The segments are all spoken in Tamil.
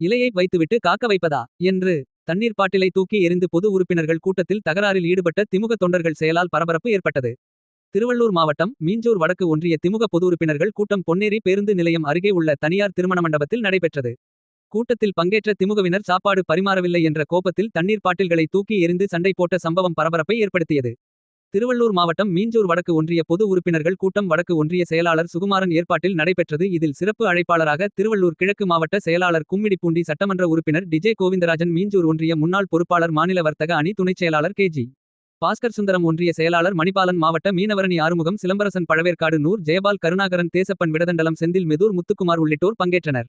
இலையை வைத்துவிட்டு காக்க வைப்பதா? என்று தண்ணீர் பாட்டிலை தூக்கி எறிந்து பொது உறுப்பினர்கள் கூட்டத்தில் தகராறில் ஈடுபட்ட திமுக தொண்டர்கள் செயலால் பரபரப்பு ஏற்பட்டது. திருவள்ளூர் மாவட்டம் மீஞ்சூர் வடக்கு ஒன்றிய திமுக பொது உறுப்பினர்கள் கூட்டம் பொன்னேரி பேருந்து நிலையம் அருகே உள்ள தனியார் திருமண மண்டபத்தில் நடைபெற்றது. கூட்டத்தில் பங்கேற்ற திமுகவினர் சாப்பாடு பரிமாறவில்லை என்ற கோபத்தில் தண்ணீர் பாட்டில்களை தூக்கி எறிந்து சண்டை போட்ட சம்பவம் பரபரப்பை ஏற்படுத்தியது. திருவள்ளூர் மாவட்டம் மீஞ்சூர் வடக்கு ஒன்றிய பொது உறுப்பினர்கள் கூட்டம் வடக்கு ஒன்றிய செயலாளர் சுகுமாரன் ஏற்பாட்டில் நடைபெற்றது. இதில் சிறப்பு அழைப்பாளராக திருவள்ளூர் கிழக்கு மாவட்ட செயலாளர் கும்மிடிப்பூண்டி சட்டமன்ற உறுப்பினர் டிஜே கோவிந்தராஜன் மீஞ்சூர் ஒன்றிய முன்னாள் பொறுப்பாளர் மாநில வர்த்தக அணி துணைச் செயலாளர் கேஜி பாஸ்கர் சுந்தரம் ஒன்றிய செயலாளர் மணிபாலன் மாவட்ட மீனவரணி ஆறுமுகம் சிலம்பரசன் பழவேற்காடு நூர் ஜெயபால் கருணாகரன் தேசப்பன் விடதண்டலம் செந்தில் மெதூர் முத்துக்குமார் உள்ளிட்டோர் பங்கேற்றனர்.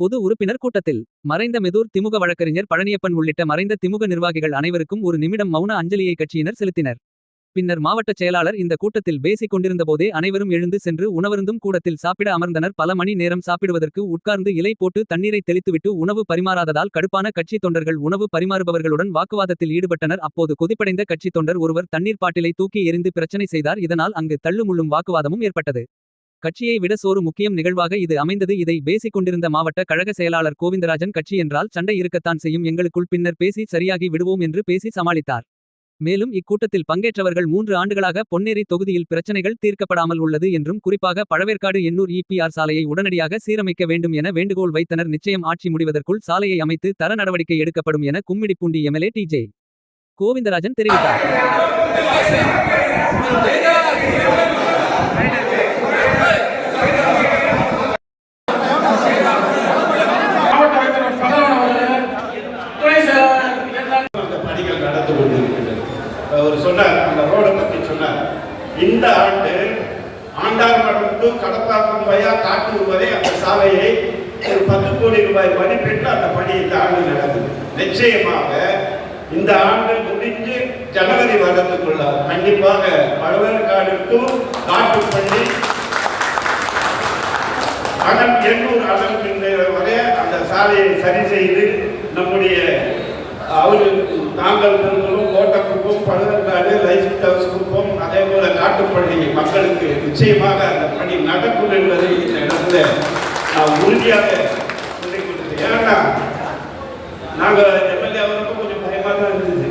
பொது உறுப்பினர் கூட்டத்தில் மறைந்த மெதூர் திமுக வழக்கறிஞர் பழனியப்பன் உள்ளிட்ட மறைந்த திமுக நிர்வாகிகள் அனைவருக்கும் ஒரு நிமிடம் மௌன அஞ்சலியை கட்சியினர் செலுத்தினர். பின்னர் மாவட்ட செயலாளர் இந்த கூட்டத்தில் பேசிக் கொண்டிருந்தபோதே அனைவரும் எழுந்து சென்று உணவருந்தும் கூடத்தில் சாப்பிட அமர்ந்தனர். பல மணி நேரம் சாப்பிடுவதற்கு உட்கார்ந்து இலை போட்டு தண்ணீரை தெளித்துவிட்டு உணவு பரிமாறாததால் கடுப்பான கட்சி தொண்டர்கள் உணவு பரிமாறுபவர்களுடன் வாக்குவாதத்தில் ஈடுபட்டனர். அப்போது கொதிப்படைந்த கட்சி தொண்டர் ஒருவர் தண்ணீர் பாட்டிலை தூக்கி எறிந்து பிரச்சனை செய்தார். இதனால் அங்கு தள்ளுமுள்ளும் வாக்குவாதமும் ஏற்பட்டது. கட்சியை விட சோறு முக்கியம் நிகழ்வாக இது அமைந்தது. இதை பேசிக் கொண்டிருந்த மாவட்ட கழக செயலாளர் கோவிந்தராஜன் கட்சி என்றால் சண்டை இருக்கத்தான் செய்யும். எங்களுக்குள் பின்னர் பேசி சரியாகி விடுவோம் என்று பேசி சமாளித்தார். மேலும் இக்கூட்டத்தில் பங்கேற்றவர்கள் மூன்று ஆண்டுகளாக பொன்னேரி தொகுதியில் பிரச்சனைகள் தீர்க்கப்படாமல் உள்ளது என்றும் குறிப்பாக பழவேற்காடு எண்ணூர் இபிஆர் சாலையை உடனடியாக சீரமைக்க வேண்டும் என வேண்டுகோள் வைத்தனர். நிச்சயம் ஆட்சி முடிவதற்குள் சாலையை அமைத்து தர நடவடிக்கை எடுக்கப்படும் என கும்மிடிப்பூண்டி எம்எல்ஏ டிஜே கோவிந்தராஜன் தெரிவித்தார் மாவட்ட ஆட்சியர் சரவணன் அவர்கள் துணை செயலாளர் அந்த பணிகள் நடந்து கொண்டிருக்கின்றன அவர் சொன்னார் அந்த ரோடை பற்றி சொன்னார். இந்த ஆண்டு ஆண்டார்மடம் டு கடப்பாக்கம் வயா காட்டு வரை அந்த சாலையை ஒரு பத்து கோடி ரூபாய் மதிப்பீட்டில் அந்த பணி இந்த ஆண்டு நடந்தது. நிச்சயமாக இந்த ஆண்டு முடிஞ்சு ஜனவரி வருடத்துக்குள்ள கண்டிப்பாக பழவேற்காடு டு பண்ணி அகல் எண்ணூர் அகல் பின்னர் வரை அந்த சாலையை சரி செய்து நம்முடைய அவரு நாங்கள் கோட்டக்குப்பம் பழுவற்காடு லைஃப் ஹவுஸ் கொடுப்போம் அதே போல காட்டுப்பள்ளி மக்களுக்கு நிச்சயமாக அந்த பணி நடக்கும் என்பதை இந்த இடத்துல நான் உறுதியாக சொல்லிக் ஏன்னா நாங்கள் எம்எல்ஏ அவருக்கும் கொஞ்சம் பயமாக தான் இருந்தது.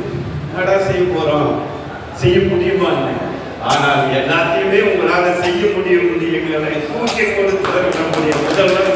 என்னடா செய்ய போகிறோம் செய்ய முடியுமான்னு ஆனால் எல்லாத்தையுமே உங்களால் செய்ய முடியும் எங்களை தூக்கி கொடுத்தவர் நம்முடைய முதல்வர்